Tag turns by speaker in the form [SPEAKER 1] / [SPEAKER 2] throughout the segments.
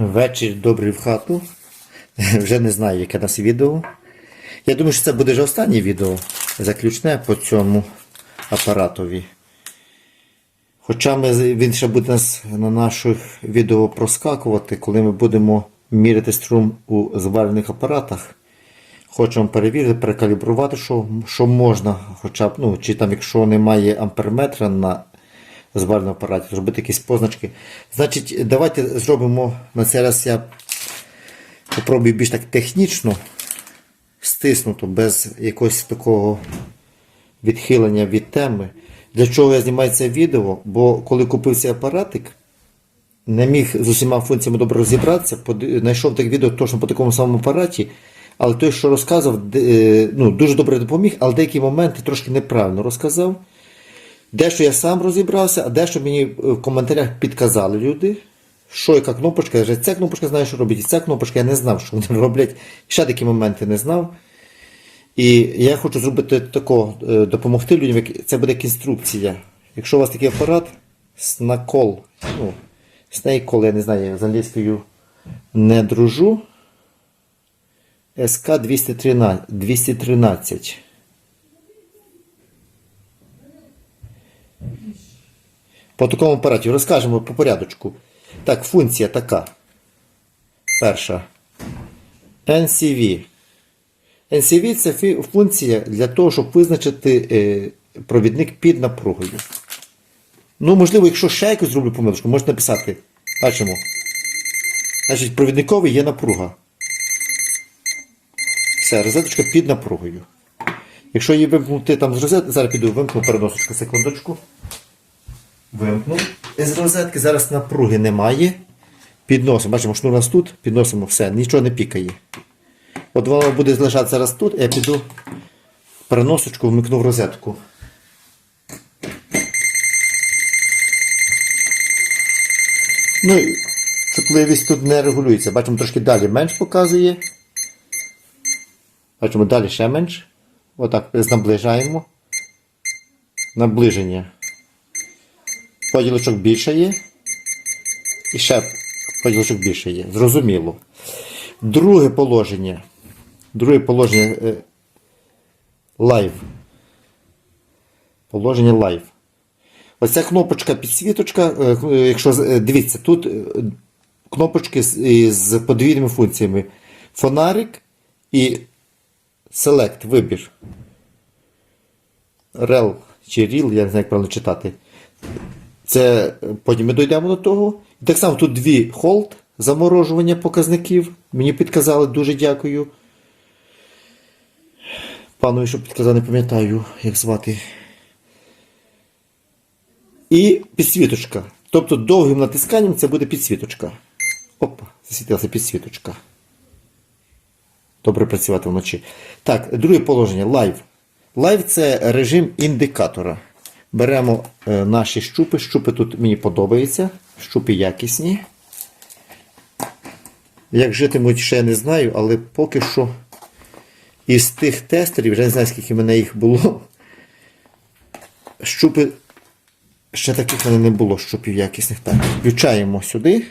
[SPEAKER 1] Вечір добрий в хату. Вже не знаю, яке нас відео. Я думаю, що це буде вже останнє відео заключне по цьому апаратові. Хоча ми, він ще буде нас на наших відео проскакувати, коли ми будемо міряти струм у зварених апаратах. Хочемо перевірити, перекалібрувати, що, що можна, хоча б, ну, чи там, якщо немає амперметра на зварному апараті, зробити якісь позначки. Значить, давайте зробимо на цей раз я попробую більш так технічно, стиснуто, без якогось такого відхилення від теми. Для чого я знімаю це відео? Бо коли купив цей апаратик, не міг з усіма функціями добре розібратися, знайшов так відео точно по такому самому апараті, але той, що розказував, де- е, ну, дуже добре допоміг, але деякі моменти трошки неправильно розказав. Дещо я сам розібрався, а дещо мені в коментарях підказали люди, що яка кнопочка, я вже ця кнопочка знає, що робить, і ця кнопочка я не знав, що вони роблять. Ще такі моменти не знав. І я хочу зробити тако, е, допомогти людям, це буде інструкція. Якщо у вас такий апарат, снакол, ну, снейкол, я не знаю, я з англійською не дружу. СК 213. 213. По такому апараті розкажемо по порядочку. Так, функція така. Перша. NCV. NCV це функція для того, щоб визначити е, провідник під напругою. Ну, можливо, якщо ще якусь зроблю помилочку, можете написати. Бачимо. Значить, провідниковий є напруга. Все, розеточка під напругою. Якщо її вимкнути там з розетки, зараз піду вимкну переносочку, секундочку. Вимкнув. З розетки зараз напруги немає. Підносимо. Бачимо, шнур у нас тут, підносимо все, нічого не пікає. От воно буде лежати зараз тут, я піду переносочку, вмикну в розетку. Ну, і чутливість тут не регулюється. Бачимо, трошки далі менш показує. Бачимо, далі ще менш. Отак наближаємо. Наближення. Поділочок більше є. І ще поділочок більше є. Зрозуміло. Друге положення. Друге положення е, лайв. Положення лайв. Оця кнопочка підсвіточка. е, е, Якщо е, дивіться, тут е, кнопочки з подвійними функціями. Фонарик і Select, вибір. Rel чи REL, я не знаю, як правильно читати. Це потім ми дійдемо до того. І так само тут дві hold, заморожування показників. Мені підказали, дуже дякую. Панові, що підказав, не пам'ятаю, як звати. І підсвіточка. Тобто довгим натисканням це буде підсвіточка. Опа, засвітилася підсвіточка. Добре працювати вночі. Так, друге положення лайв. Лайв це режим індикатора. Беремо е, наші щупи. Щупи тут мені подобаються. Щупи якісні. Як житимуть, ще не знаю, але поки що із тих тестерів, вже не знаю, скільки в мене їх було. Щупи. Ще таких в мене не було щупів якісних. Так, включаємо сюди.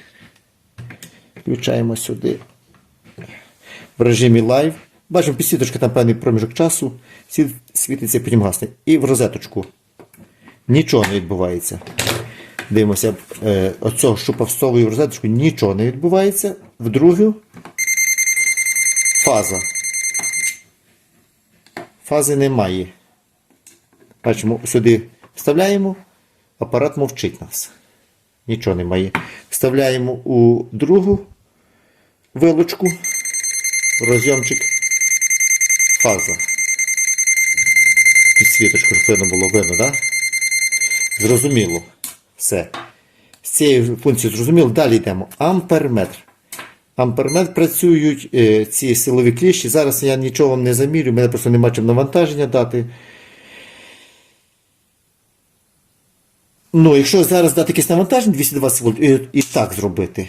[SPEAKER 1] Включаємо сюди в режимі лайв. Бачимо, підсвіточка там певний проміжок часу, світиться, потім гасне. І в розеточку. Нічого не відбувається. Дивимося, е, оцього щупа всовую в розеточку, нічого не відбувається. В другу фаза. Фази немає. Бачимо, сюди вставляємо, апарат мовчить нас. Нічого немає. Вставляємо у другу вилочку розйомчик фаза. Підсвіточку, щоб видно було видно, так? Зрозуміло. Все. З цією функцією зрозуміло. Далі йдемо. Амперметр. Амперметр працюють е, ці силові кліщі. Зараз я нічого не замірю, мене просто нема чим навантаження дати. Ну, якщо зараз дати якесь навантаження 220 вольт і, і так зробити,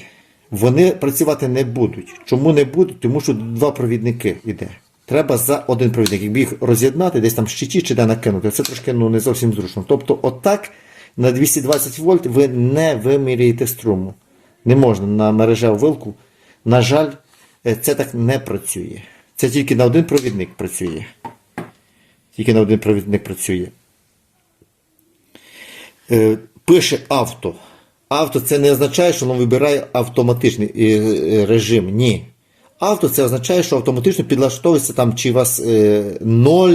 [SPEAKER 1] вони працювати не будуть. Чому не будуть? Тому що два провідники йде. Треба за один провідник. Якби їх роз'єднати, десь там щиті чи де накинути, це трошки ну, не зовсім зручно. Тобто, отак на 220 вольт ви не виміряєте струму. Не можна на мережеву вилку. На жаль, е, це так не працює. Це тільки на один провідник працює. Тільки на один провідник працює. Е, Пише авто. Авто це не означає, що воно вибирає автоматичний е, е, режим. Ні. Авто це означає, що автоматично підлаштовується там, чи у вас е, 0,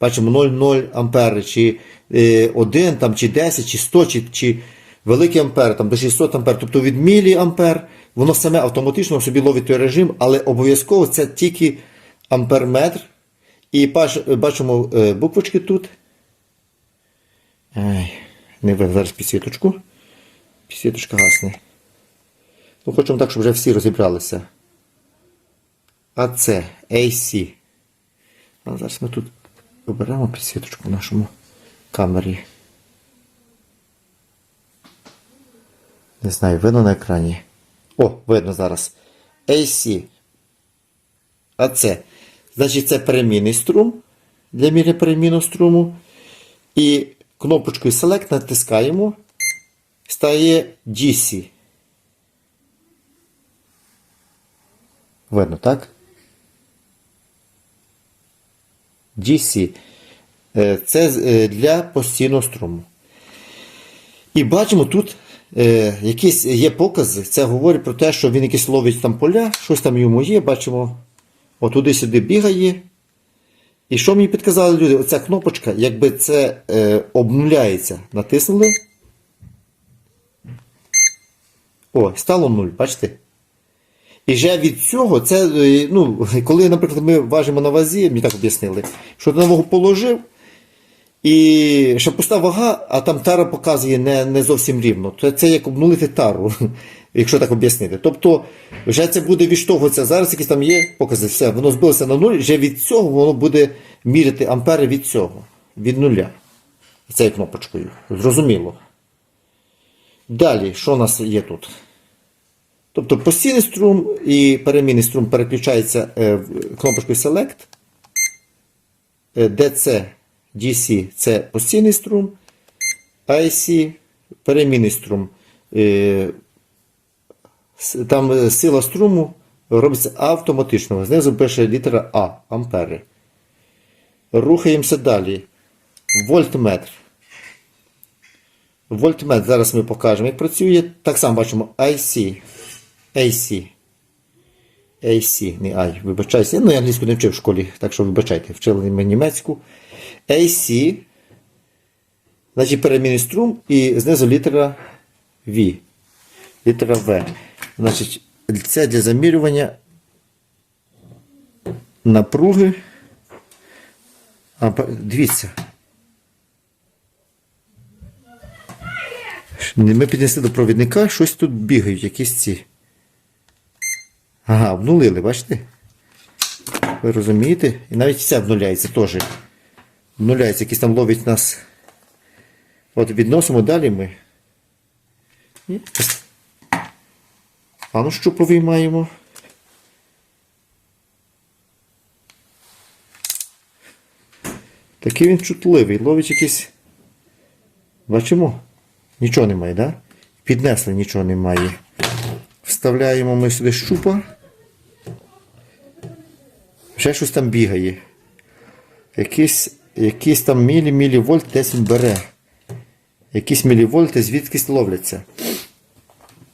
[SPEAKER 1] бачимо 0,0 ампери, чи е, 1, там, чи 10, чи 100, чи, чи великий ампер, там, до 600 ампер, тобто від міліампер, воно саме автоматично собі ловить той режим, але обов'язково це тільки амперметр. І бачимо е, буквочки тут. Ай, не зараз підсвіточку. Підсвіточка гасне. Ну, хочемо так, щоб вже всі розібралися. АЦ, AC. А зараз ми тут оберемо підсвіточку в нашому камері. Не знаю, видно на екрані. О, видно зараз. AC. АЦ. Значить, це перемінний струм для міри переміну струму. І кнопочкою Select натискаємо. Стає DC. Видно, так? DC. Е, Це е, для постійного струму. І бачимо тут е, якісь є покази. Це говорить про те, що він якісь ловить там поля, щось там йому є. Бачимо, отуди-сюди бігає. І що мені підказали люди? Оця кнопочка, якби це е, обнуляється. Натиснули. О, стало 0, бачите? І вже від цього, це, е, ну, коли, наприклад, ми важимо на вазі, мені так об'яснили, що ти на вагу положив, і ще пуста вага, а там тара показує не, не зовсім рівно. То це як обнулити тару, якщо так об'яснити. Тобто, вже це буде відштовхуватися. Зараз якісь там є покази, все, воно збилося на нуль, вже від цього воно буде міряти ампери від цього, від нуля. Цією кнопочкою. Зрозуміло. Далі, що у нас є тут? Тобто постійний струм і перемінний струм переключається е, кнопочкою Select. Е, DC, DC це постійний струм, IC перемінний струм. Е, Там сила струму робиться автоматично. Знизу пише літера А, ампери. Рухаємося далі. Вольтметр. Вольтметр зараз ми покажемо, як працює. Так само бачимо IC. AC. AC, не I, вибачаюся. Ну, я англійську не вчив в школі, так що вибачайте, вчили ми німецьку. AC. Значить, перемінний струм і знизу літера V. Літера V. Значить, це для замірювання напруги. А, дивіться. Ми піднесли до провідника, щось тут бігають, якісь ці. Ага, обнулили, бачите? Ви розумієте? І навіть це обнуляється теж. Обнуляється, якийсь там ловить нас. От відносимо далі ми. А ну що повиймаємо? Такий він чутливий, ловить якийсь. Бачимо? Нічого немає. Да? Піднесли нічого немає. Вставляємо ми сюди щупа. Ще щось там бігає. Якийсь, якийсь там мілі-мілівольт десь він бере. Якісь мілівольти звідкись ловляться.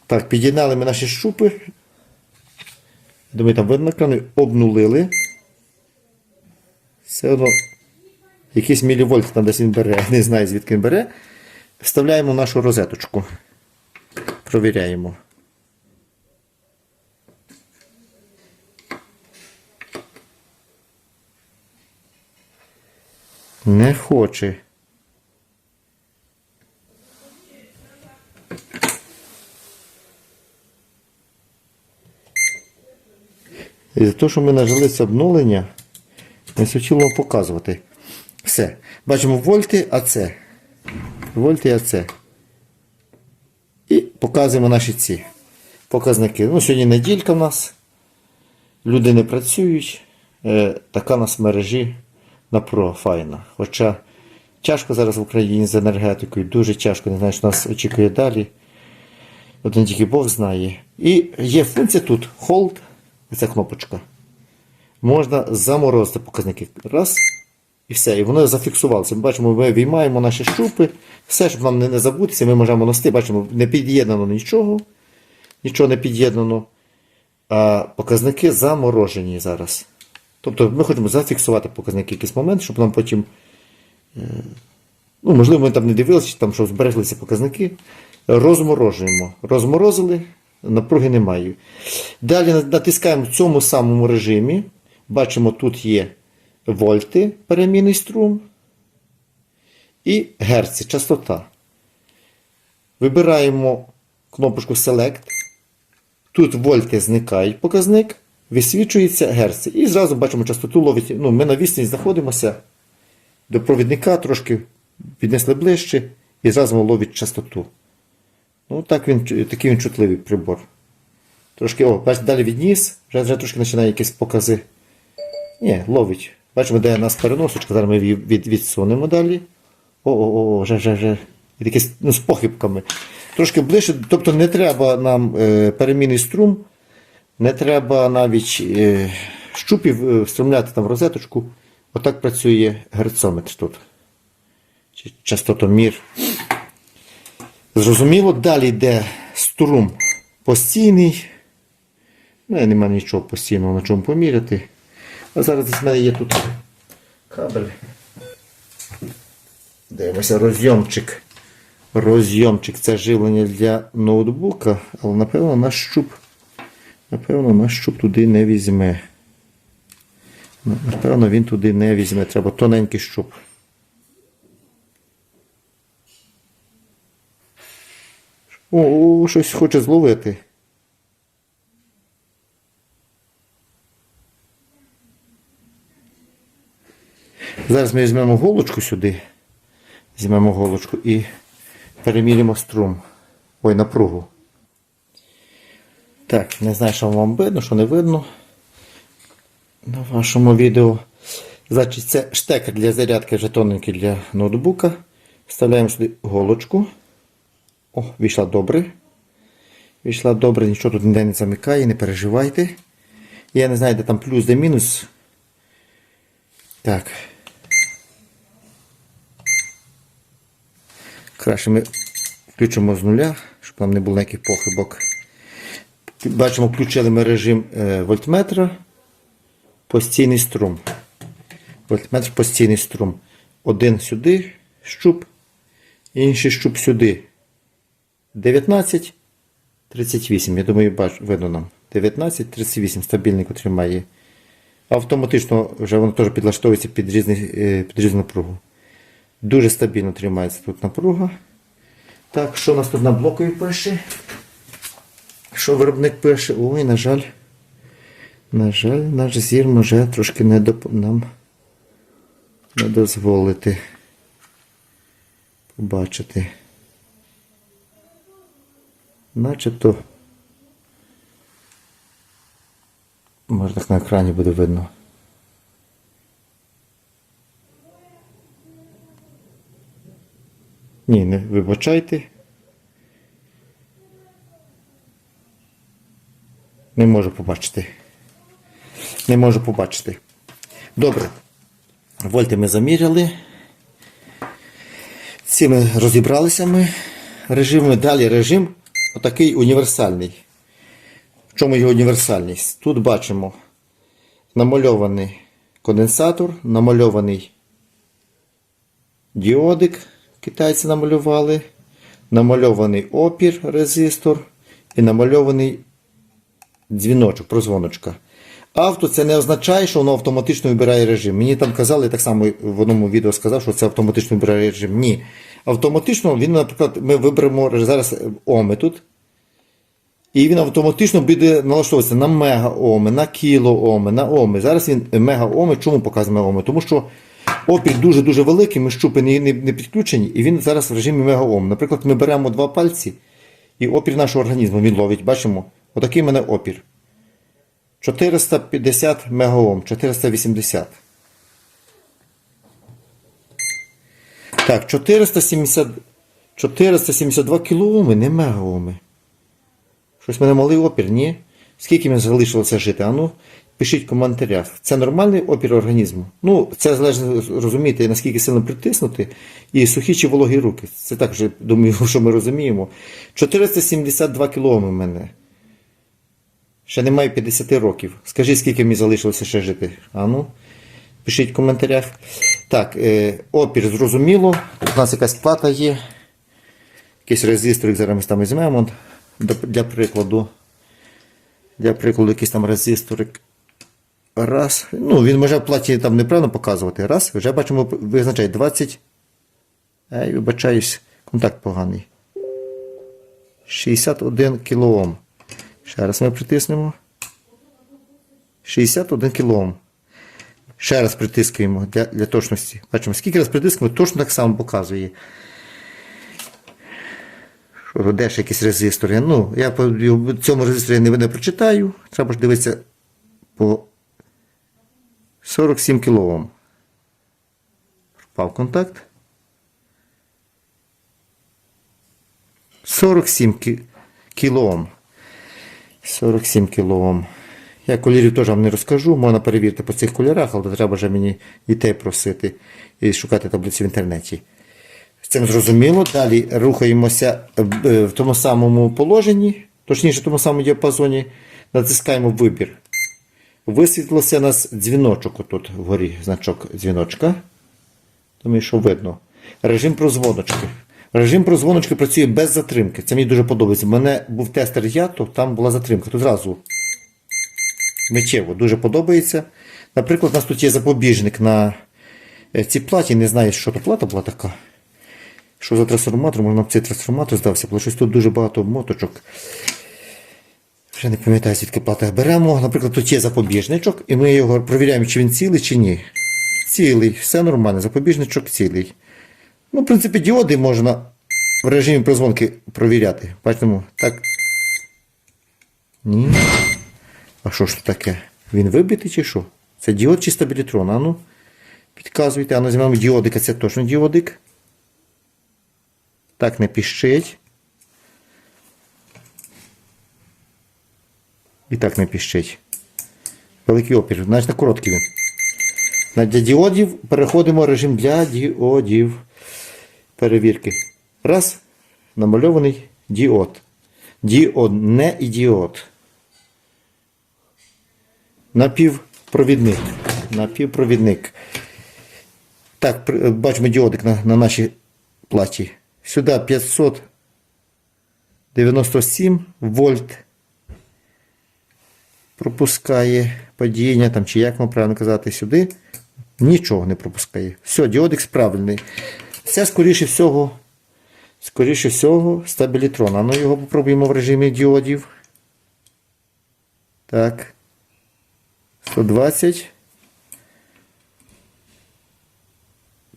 [SPEAKER 1] Так, підігнали ми наші щупи. Думаю, там видно екрану, обнулили. Все одно якийсь мілівольт там десь він бере, не знаю звідки він бере. Вставляємо нашу розеточку. Провіряємо. Не хоче. І за те, що ми нажили це обновлення, хотіли вам показувати. Все. Бачимо вольти АЦ. Вольти АЦ. І показуємо наші ці показники. Ну, сьогодні неділька в нас. Люди не працюють. Е, така у нас в мережі напруга файна. Хоча тяжко зараз в Україні з енергетикою, дуже тяжко, не знаю, що нас очікує далі. Один тільки Бог знає. І є функція тут Hold, ця кнопочка. Можна заморозити показники. Раз. І все. І воно зафіксувалося. Ми бачимо, ми виймаємо наші щупи. Все, щоб нам не, забутися, ми можемо носити. Бачимо, не під'єднано нічого. Нічого не під'єднано. А показники заморожені зараз. Тобто ми хочемо зафіксувати показники якийсь момент, щоб нам потім. е, Ну, можливо, ми там не дивилися, там що збереглися показники. Розморожуємо. Розморозили, напруги немає. Далі натискаємо в цьому самому режимі. Бачимо, тут є вольти, перемінний струм і герці, частота. Вибираємо кнопочку Select. Тут вольти зникають показник, висвічується герці. І зразу бачимо частоту ловить. Ну, ми на відстані знаходимося до провідника, трошки піднесли ближче і зразу ловить частоту. Ну, так він, такий він чутливий прибор. Трошки, о, далі відніс, вже, вже трошки починає якісь покази. Ні, ловить. Бачимо, де у нас переносочка, зараз ми її від, відсунемо далі. О-о-о, вже, вже, вже. І такі ну, з похибками. Трошки ближче, тобто не треба нам е, перемінний струм, не треба навіть е, щупів е, встромляти там розеточку. Отак працює герцометр тут. Чи частотомір. Зрозуміло, далі йде струм постійний. Ну, немає нічого постійного на чому поміряти. А зараз в мене є тут кабель. Дивимося, розйомчик. Розйомчик це живлення для ноутбука, але напевно наш щуп, напевно, наш щуп туди не візьме. Напевно, він туди не візьме. Треба тоненький щуп. О, щось хоче зловити. Зараз ми візьмемо голочку сюди. Візьмемо голочку і переміряємо струм. Ой, напругу. Так, не знаю, що вам видно, що не видно на вашому відео. Значить, це штекер для зарядки вже тоненький для ноутбука. Вставляємо сюди голочку. О, вийшла добре. Вийшла добре, нічого тут ніде не замикає, не переживайте. Я не знаю, де там плюс, де мінус. Так. Краще ми включимо з нуля, щоб нам не було ніяких похибок. Бачимо, включили ми режим е, вольтметра. Постійний струм. Вольтметр постійний струм. Один сюди щуп, інший щуп сюди. 19, 38. Я думаю, бач, видно нам. 19, 38. Стабільненько тримає. Автоматично вже воно теж підлаштовується під, різний, е, під різну напругу. Дуже стабільно тримається тут напруга. Так, що у нас тут на блокові пише? Що виробник пише? Ой, на жаль. На жаль, наш зір може трошки не доп... нам не дозволити побачити. Начебто. Може так на екрані буде видно. Ні, не вибачайте. Не можу побачити. Не можу побачити. Добре. Вольти ми заміряли. Ці ми розібралися ми режими. Далі режим отакий універсальний. В чому його універсальність? Тут бачимо намальований конденсатор, намальований діодик, китайці намалювали, намальований опір, резистор і намальований дзвіночок, прозвоночка. Авто це не означає, що воно автоматично вибирає режим. Мені там казали, так само в одному відео сказав, що це автоматично вибирає режим. Ні. Автоматично він, наприклад, ми виберемо зараз оми тут. І він автоматично буде налаштовуватися на мегаоми, на кілооми, на оми. Зараз він мегаоми. Чому показує оми? Тому що опір дуже-дуже великий, ми щупи не, не, не підключені, і він зараз в режимі мегаом. Наприклад, ми беремо два пальці, і опір нашого організму він ловить. Бачимо, отакий в мене опір. 450 мегаом, 480. Так, 470, 472 кілооми, не мегаоми. Щось в мене малий опір, ні? Скільки мені залишилося жити? А ну, пишіть в коментарях. Це нормальний опір організму? Ну, це залежно розумієте, наскільки сильно притиснути, і сухі чи вологі руки. Це так вже думаю, що ми розуміємо. 472 кіломи в мене. Ще немає 50 років. Скажіть, скільки мені залишилося ще жити? А ну, пишіть в коментарях. Так, е, опір зрозуміло. У нас якась плата є. Якийсь резисторик зараз ми там візьмемо. Для прикладу. Для прикладу, якийсь там резисторик. Раз. Ну, він може в платі там неправильно показувати. Раз. Вже бачимо, визначає 20. Ей, вибачаюсь, контакт поганий. 61 кОм. Ще раз ми притиснемо. 61 кОм. Ще раз притискуємо для, для точності. Бачимо, скільки раз притискуємо, точно так само показує. Що де ж якісь резистори. Ну, я по цьому резисторі не, не прочитаю. Треба ж дивитися по 47 кОм. Впав контакт. 47 кі- кілоом. 47 кілоом. Я кольорів теж вам не розкажу, можна перевірити по цих кольорах, але треба вже мені дітей просити і шукати таблицю в інтернеті. З цим зрозуміло. Далі рухаємося е, в тому самому положенні, точніше в тому самому діапазоні, натискаємо вибір. Висвітлився у нас дзвіночок отут вгорі, значок дзвіночка. Думаю, що видно. Режим прозвоночки. Режим прозвоночки працює без затримки. Це мені дуже подобається. У мене був тестер я, то там була затримка. Тут зразу миттєво дуже подобається. Наприклад, у нас тут є запобіжник на е, цій платі. Не знаю, що то плата була така. Що за трансформатор, можна б цей трансформатор здався, бо щось тут дуже багато моточок. Вже не пам'ятаю, звідки плата беремо. Наприклад, тут є запобіжничок, і ми його провіряємо, чи він цілий, чи ні. Цілий, все нормально, запобіжничок цілий. Ну, в принципі, діоди можна в режимі прозвонки провіряти. Бачимо, так. Ні. А що ж тут таке? Він вибитий чи що? Це діод чи стабілітрон? А ну, підказуйте, а ну візьмемо діодика, це точно діодик. Так, не піщить. І так не піщить. Великий опір, значить короткий він. На для діодів переходимо в режим для діодів. Перевірки. Раз. Намальований діод. Діод, не ідіот. Напівпровідник. Напівпровідник. Так, бачимо діодик на, на нашій платі. Сюди 597 вольт. Пропускає падіння, там, чи як вам правильно казати, сюди. Нічого не пропускає. Все, діодик правильний. Це, скоріше всього, скоріше всього, стабілітрон. Ну його попробуємо в режимі діодів. Так. 120.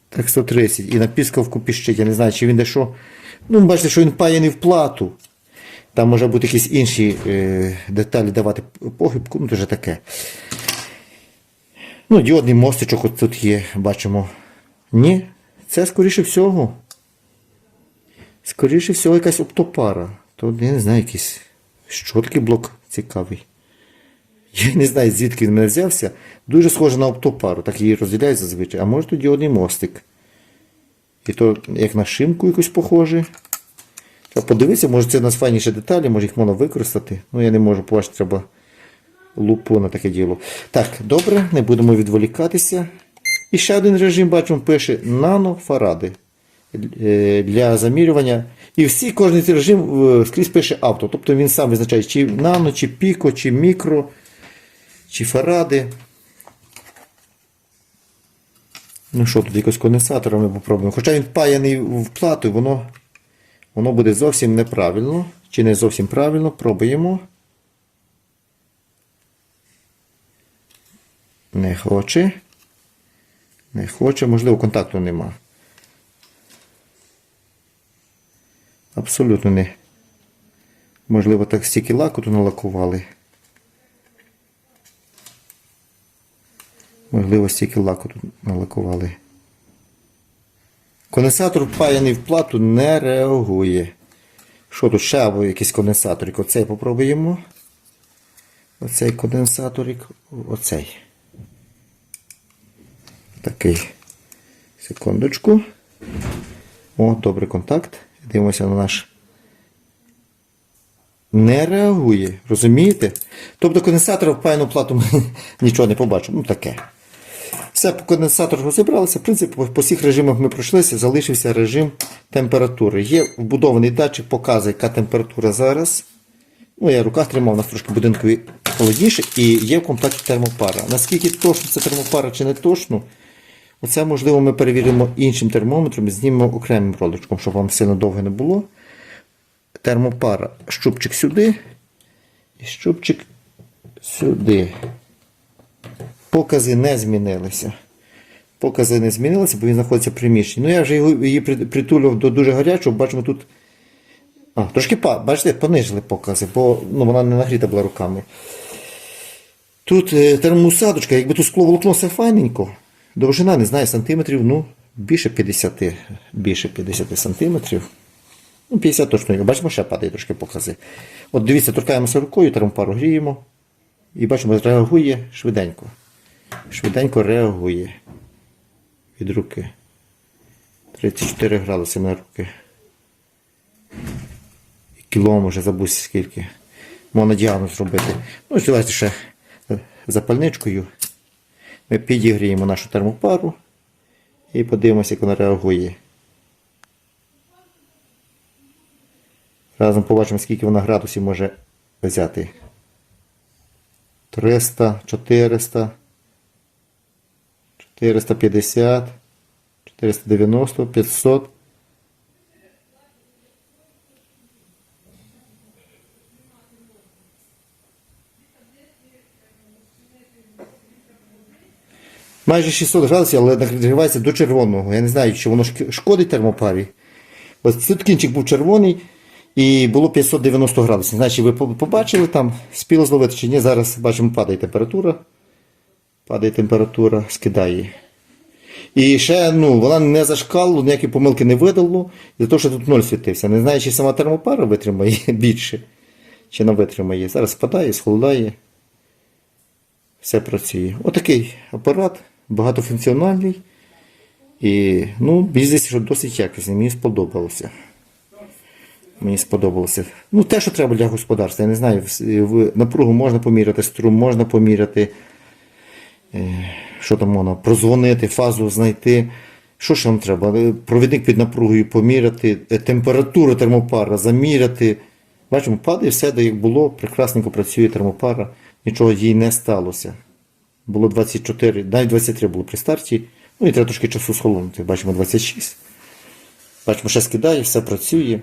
[SPEAKER 1] Так, 130. І на піскавку піщить. Я не знаю, чи він де що. Ну, бачите, що він паяний в плату. Там може бути якісь інші е, деталі давати похибку, ну вже таке. Ну, діодний мостичок от тут є, бачимо. Ні, це скоріше всього. Скоріше всього, якась оптопара. То я не знаю, якийсь щоткий блок цікавий. Я не знаю, звідки він мене взявся. Дуже схоже на оптопару, так її розділяють зазвичай. А може тут діодний мостик. І то як на шимку якусь похоже. Подивитися, може це у нас файніші деталі, може їх можна використати. Ну я не можу, побачити, треба лупу на таке діло. Так, добре, не будемо відволікатися. І ще один режим, бачимо, пише нанофаради е, для замірювання. І всі, кожен цей режим е, скрізь пише авто. Тобто він сам визначає, чи нано, чи піко, чи мікро, чи фаради. Ну що, тут якось конденсатором ми попробуємо. Хоча він впаяний в плату, воно, воно буде зовсім неправильно. Чи не зовсім правильно, пробуємо. Не хоче. Не хоче, можливо, контакту нема. Абсолютно не. Можливо, так стільки лаку тут налакували. Можливо, стільки лаку тут налакували. Конденсатор впаяний в плату не реагує. Що тут ще або якийсь конденсаторик? Оцей попробуємо. Оцей конденсаторик. Оцей. Такий. Секундочку. О, добрий контакт. Дивимося на наш. Не реагує, розумієте? Тобто конденсатор в паяну плату ми нічого не побачимо. Ну таке. Все, по конденсатору розібралися. В принципі, по- всіх режимах ми пройшлися, залишився режим температури. Є вбудований датчик, показує, яка температура зараз. Ну, я в руках тримав, у нас трошки будинкові холодніше, і є в комплекті термопара. Наскільки точно це термопара чи не точно, оце можливо ми перевіримо іншим термометром, і знімемо окремим роличком, щоб вам сильно довго не було. Термопара. Щупчик сюди. І щупчик сюди. Покази не змінилися. Покази не змінилися, бо він знаходиться в приміщенні. Ну я вже його, її притулював до дуже гарячого, бачимо тут. А, трошки бачите, понижили покази, бо ну, вона не нагріта була руками. Тут е, термоусадочка, якби тут скловолокно все файненько. Довжина, не знаю, сантиметрів, ну, більше 50, більше 50 сантиметрів. Ну, 50 точно. Бачимо, ще падає трошки покази. От дивіться, торкаємося рукою, термопару гріємо. І бачимо, реагує швиденько. Швиденько реагує від руки. 34 градуси на руки. І кілом вже забув скільки. Можна діагноз зробити. Ну, давайте ще е, запальничкою. Ми підігріємо нашу термопару і подивимося, як вона реагує. Разом побачимо, скільки вона градусів може взяти. 300, 400, 450, 490, 500. Майже 600 градусів, але нагрівається до червоного. Я не знаю, чи воно шкодить термопарі. Ось тут кінчик був червоний і було 590 градусів. Значить, ви побачили там, спіло зловити чи ні. Зараз бачимо, падає температура. Падає температура, скидає. І ще ну, вона не зашкалила, ніякі помилки не видало, за те, що тут ноль світився. Не знаю, чи сама термопара витримає більше, чи не витримає. Зараз спадає, схолодає. Все працює. Отакий апарат, багатофункціональний. І ну, мені що досить якісний. Мені сподобалося. Мені сподобалося. Ну, те, що треба для господарства. Я не знаю, напругу можна поміряти, струм можна поміряти. Е, Що там можна? Прозвонити, фазу знайти. Що ж вам треба? Е, Провідник під напругою поміряти, е, температуру термопара заміряти. Бачимо, падає все, де як було, прекрасненько працює термопара, нічого їй не сталося. Було 24, навіть 23 було при старті. Ну і треба трошки часу схолонути. Бачимо 26. Бачимо, ще скидає, все працює.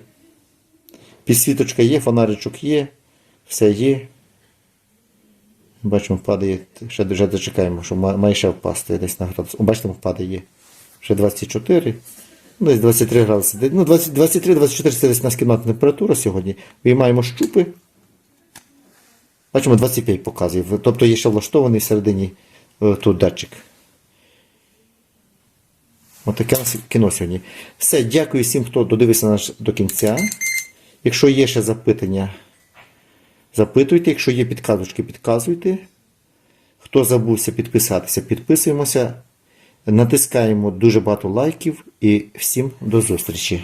[SPEAKER 1] Підсвіточка є, фонаричок є, все є. Бачимо, падає. Ще вже дочекаємо, що має ще впасти десь на градус. О, бачите, падає. Ще 24. Ну, десь 23 градуси. Ну, 23-24 це десь нас кімнатна температура сьогодні. Виймаємо щупи. Бачимо, 25 показує. Тобто є ще влаштований всередині е, тут датчик. Отаке у нас кіно сьогодні. Все, дякую всім, хто додивився наш до кінця. Якщо є ще запитання, запитуйте. Якщо є підказочки, підказуйте. Хто забувся підписатися, підписуємося. Натискаємо дуже багато лайків і всім до зустрічі.